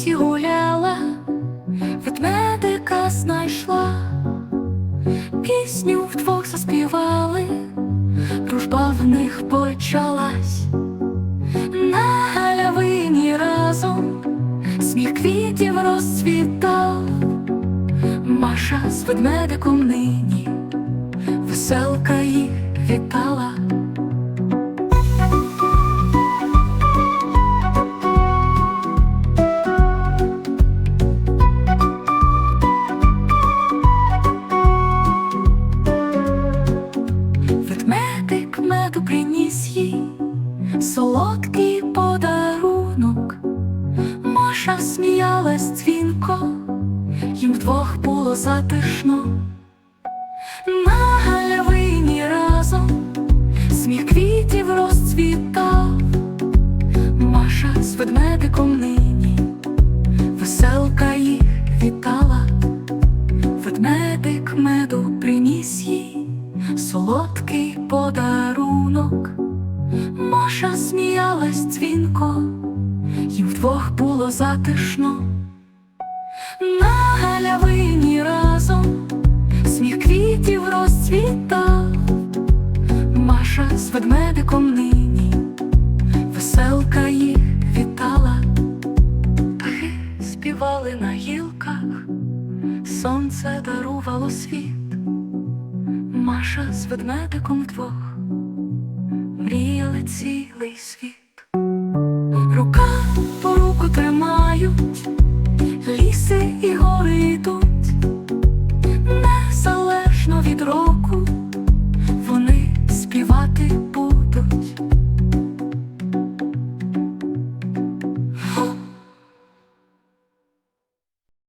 лісі гуляла, ведмедика знайшла, пісню вдвох заспівали, дружба в них почалась, на галявині разом сміх квітів розцвітав, Маша з ведмедиком нині, веселка їх вітала. Солодкий подарунок. Маша сміялась дзвінко, їм вдвох було затишно. На галявині разом сміх квітів розцвітав. Маша з ведмедиком нині, веселка їх вітала. Ведмедик меду приніс їй солодкий подарунок. Маша сміялась дзвінко, їм вдвох було затишно. На галявині разом сміх квітів розцвітав. Маша з ведмедиком нині, веселка їх вітала. Птахи співали на гілках, сонце дарувало світ. Маша з ведмедиком вдвох мріяли цілий світ, рука по руку тримаю, ліси і гори йдуть.